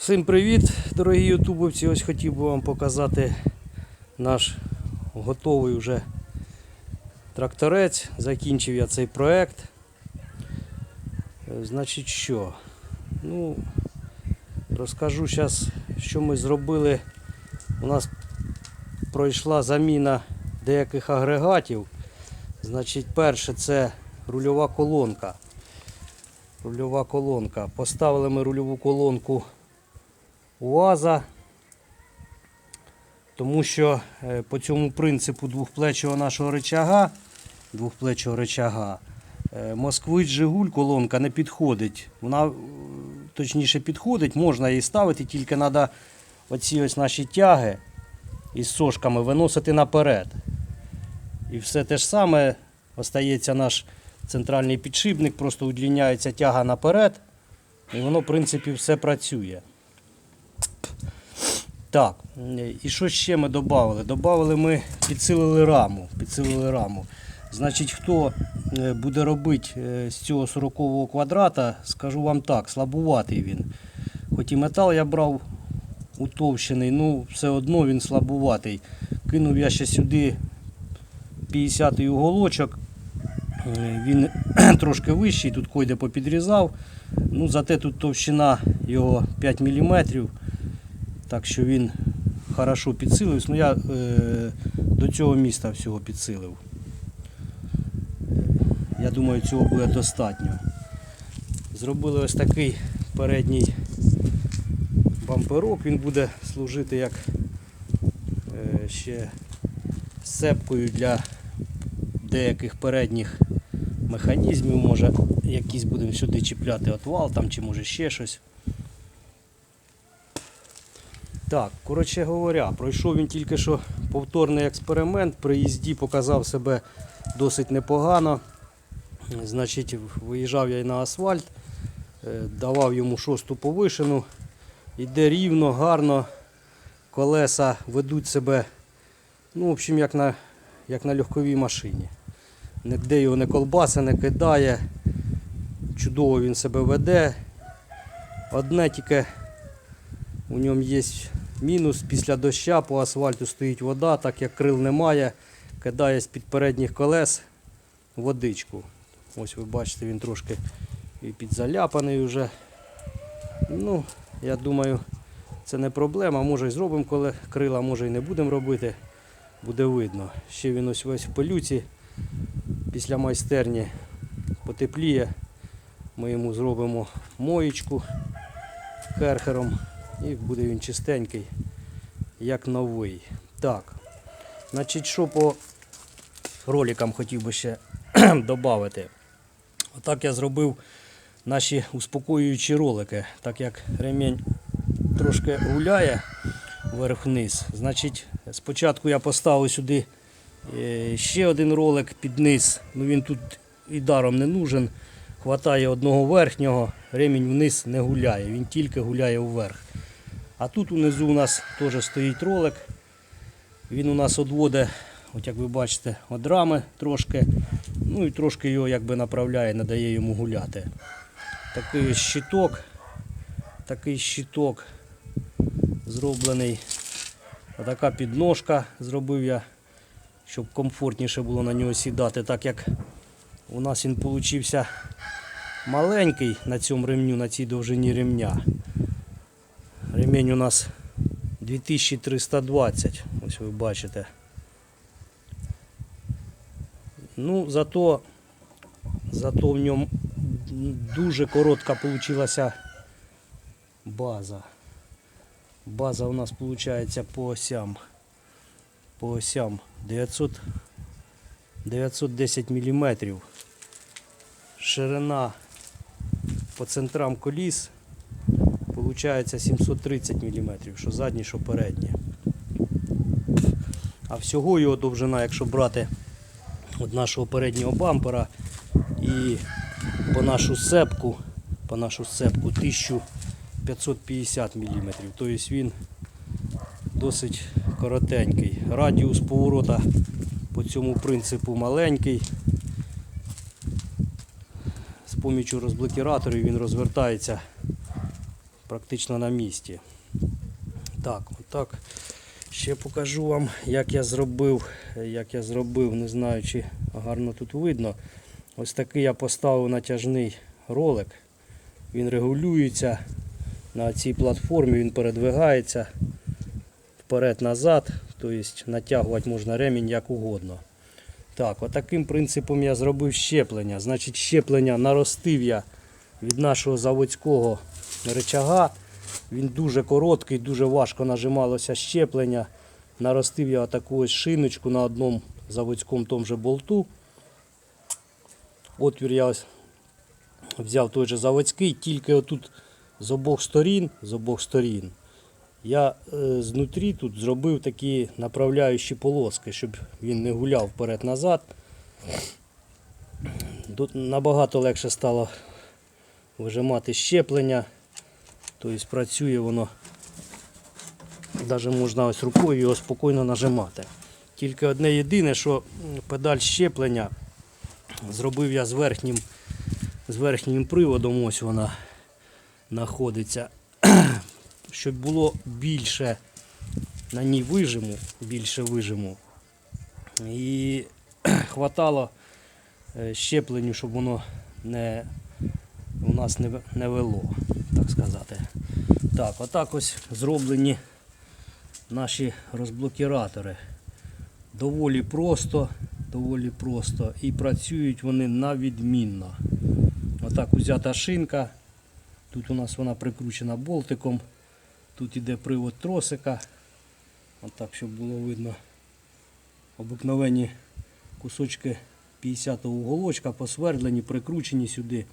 Всім привіт, дорогі ютубовці. Ось хотів би вам показати наш готовий вже тракторець. Закінчив я цей проект. Е, Значить що? Ну, розкажу зараз, що ми зробили. У нас пройшла заміна деяких агрегатів. Значить, перше це рульова колонка. Рульова колонка. Поставили ми рульову колонку УАЗа, тому що е, по цьому принципу двохплечого нашого речага, двохплечого речага, е, Москвич Жигуль колонка не підходить. Вона е, точніше підходить, можна її ставити, тільки треба оці ось наші тяги із сошками виносити наперед. І все те ж саме остається наш центральний підшипник, просто удліняється тяга наперед, і воно, в принципі, все працює. Так, і що ще ми додали? Додали ми, підсилили раму. Підсилили раму. Значить, хто е, буде робити е, з цього 40-го квадрата, скажу вам так, слабуватий він. Хоч і метал я брав утовщений, ну все одно він слабуватий. Кинув я ще сюди 50-й уголочок. Е, Він трошки вищий, тут койде попідрізав. Ну, зате тут товщина його 5 мм. Так що він хорошо підсилився. Ну я е, до цього міста всього підсилив. Я думаю, цього буде достатньо. Зробили ось такий передній бамперок. Він буде служити як е, ще сцепкою для деяких передніх механізмів. Може якісь будемо сюди чіпляти отвал там, чи може ще щось. Так, коротше говоря, пройшов він тільки що повторний експеримент. При їзді показав себе досить непогано. Значить, виїжджав я і на асфальт, е, давав йому шосту повишену. Іде рівно, гарно. Колеса ведуть себе, ну, в общем, як на, як на легковій машині. Ніде його не колбаса, не кидає. Чудово він себе веде. Одне тільки у ньому є мінус. Після доща по асфальту стоїть вода, так як крил немає, кидає з-під передніх колес водичку. Ось ви бачите, він трошки і підзаляпаний вже. Ну, я думаю, це не проблема. Може і зробимо коли крила, може і не будемо робити. Буде видно. Ще він ось весь в пилюці. Після майстерні потепліє. Ми йому зробимо моєчку керхером. І буде він чистенький, як новий. Так. Значить, що по роликам хотів би ще додати. Отак я зробив наші успокоюючі ролики. Так як ремінь трошки гуляє вверх-вниз. Значить, спочатку я поставив сюди е, ще один ролик під низ. Ну він тут і даром не нужен. Хватає одного верхнього, ремінь вниз не гуляє, він тільки гуляє вверх. А тут унизу у нас теж стоїть ролик. Він у нас одводить, от як ви бачите, від рами трошки. Ну і трошки його якби направляє, не дає йому гуляти. Такий щиток. Такий щиток зроблений. Така підножка зробив я, щоб комфортніше було на нього сідати, так як у нас він получився маленький на цьому ремню, на цій довжині ремня. Ремень у нас 2320, ось ви бачите. Ну, зато, зато в ньому дуже коротка получилася база. База у нас виходить по осям. По осям 900, 910 мм. Ширина по центрам коліс Получається 730 мм, що задні, що передні. А всього його довжина, якщо брати від нашого переднього бампера і по нашу сцепку, по нашу сцепку 1550 мм. Тобто він досить коротенький. Радіус поворота по цьому принципу маленький. З помічю розблокіраторів він розвертається практично на місці. Так, отак. Ще покажу вам, як я зробив, як я зробив, не знаю, чи гарно тут видно. Ось такий я поставив натяжний ролик. Він регулюється на цій платформі, він передвигається вперед-назад, тобто натягувати можна ремінь як угодно. Так, отаким принципом я зробив щеплення. Значить, щеплення наростив я від нашого заводського рычага. Він дуже короткий, дуже важко нажималося щеплення. Наростив я таку ось шиночку на одному заводському тому же болту. Отвір я взяв той же заводський, тільки отут з обох сторін, з обох сторін. Я е, знутрі тут зробив такі направляючі полоски, щоб він не гуляв вперед-назад. Тут набагато легше стало вижимати щеплення. Тобто працює воно. Навіть можна ось рукою його спокійно нажимати. Тільки одне єдине, що педаль щеплення зробив я з верхнім, з верхнім приводом, ось вона знаходиться. Щоб було більше на ній вижиму, більше вижиму. І хватало е, щепленню, щоб воно не, у нас не, не вело, так сказати. Так, отак ось зроблені наші розблокіратори. Доволі просто, доволі просто. І працюють вони на відмінно. Отак узята шинка. Тут у нас вона прикручена болтиком. Тут іде привод тросика. Отак, щоб було видно. Обикновені кусочки 50-го уголочка посвердлені, прикручені сюди.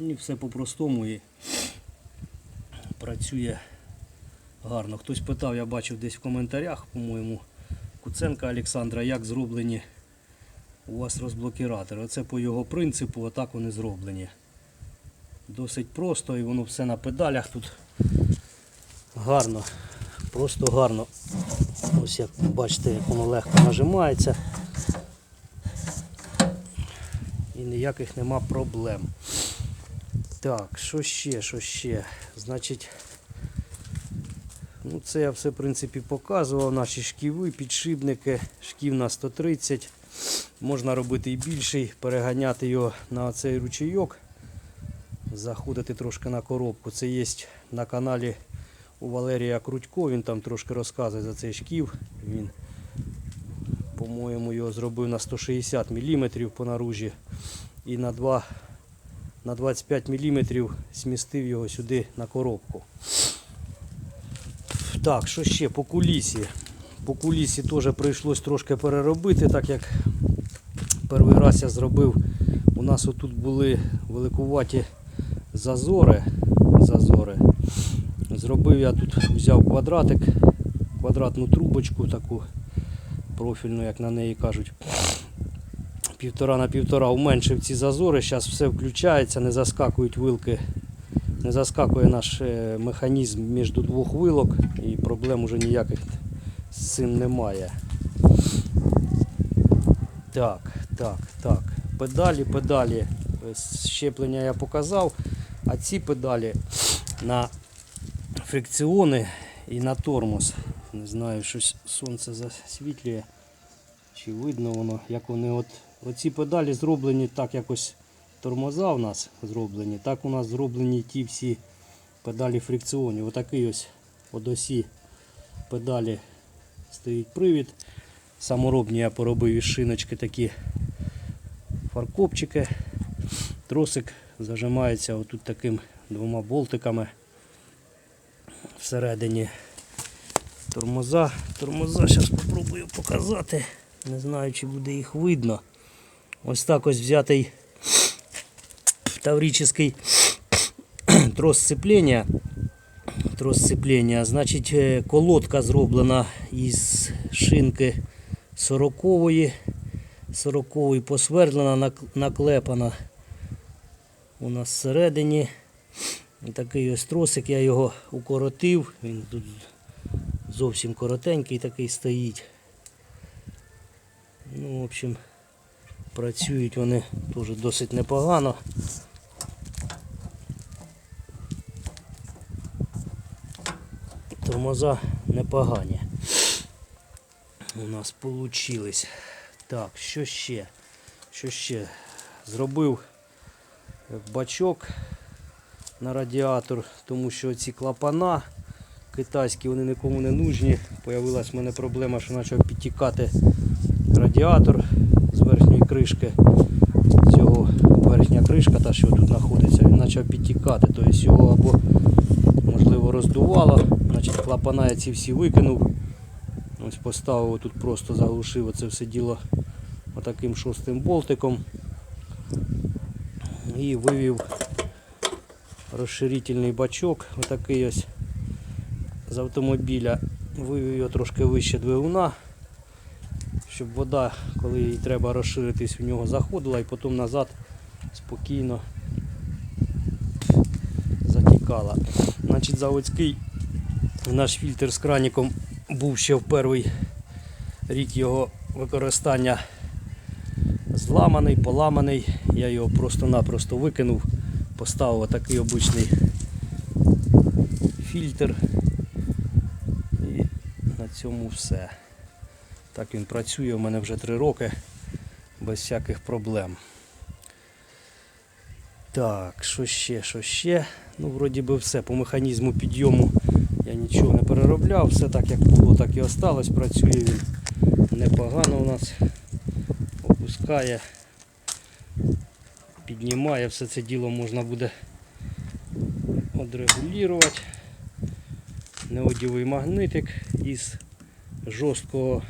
І все по-простому і працює гарно. Хтось питав, я бачив десь в коментарях, по-моєму, Куценка Олександра, як зроблені у вас розблокіратори. Оце по його принципу, отак вони зроблені. Досить просто і воно все на педалях тут гарно, просто гарно. Ось як бачите, як воно легко нажимається. І ніяких нема проблем. Так, що ще, що ще? Значить, ну це я все в принципі показував. Наші шківи, підшипники, шків на 130. Можна робити і більший, переганяти його на цей ручейок, заходити трошки на коробку. Це є на каналі у Валерія Крутько, він там трошки розказує за цей шків. Він, по-моєму, його зробив на 160 мм по наружі і на 2 на 25 мм смістив його сюди на коробку. Так, що ще по кулісі? По кулісі теж прийшлось трошки переробити, так як перший раз я зробив. У нас отут були великуваті зазори. зазори. Зробив я тут, взяв квадратик, квадратну трубочку таку профільну, як на неї кажуть. Півтора на півтора уменшив ці зазори. Зараз все включається, не заскакують вилки, не заскакує наш е, механізм між двох вилок і проблем уже ніяких з цим немає. Так, так, так. Педалі, педалі. Е, Щеплення я показав. А ці педалі на фрикціони і на тормоз. Не знаю, щось сонце засвітлює. Чи видно воно, як вони от. Оці педалі зроблені так якось тормоза у нас зроблені. Так у нас зроблені ті всі педалі фрикціонів. Отакий ось от осі педалі стоїть привід. Саморобні я поробив із шиночки такі фаркопчики. Тросик зажимається отут таким двома болтиками всередині тормоза. Тормоза зараз спробую показати. Не знаю, чи буде їх видно. Ось так ось взятий таврический трос сцепления. Трос сцепления. Значить, е, колодка зроблена із шинки 40-ї. 40-ї посвердлена, наклепана у нас всередині. Такий ось тросик, я його укоротив. Він тут зовсім коротенький такий стоїть. Ну, в общем, працюють вони теж досить непогано. Тормоза непогані. У нас получились. Так, що ще? Що ще? Зробив бачок на радіатор, тому що ці клапана китайські, вони нікому не нужні. Появилась в мене проблема, що почав підтікати радіатор з верхньої кришки. Цього верхня кришка, та що тут знаходиться, він почав підтікати. Тобто його або можливо роздувало, значить клапана я ці всі викинув. Ось поставив тут просто заглушив це все діло отаким шостим болтиком і вивів розширительний бачок, отакий ось з автомобіля, вивів його трошки вище двигуна, щоб вода, коли їй треба розширитись, в нього заходила і потім назад спокійно затікала. Значить, заводський наш фільтр з краніком був ще в перший рік його використання зламаний, поламаний. Я його просто-напросто викинув, поставив такий обичний фільтр. І на цьому все. Так він працює у мене вже 3 роки без всяких проблем. Так, що ще, що ще? Ну, вроді би все. По механізму підйому я нічого не переробляв, все так як було, так і осталось. Працює він непогано у нас. Опускає, піднімає, все це діло можна буде одрегулювати. Неодівий магнитик із жорсткого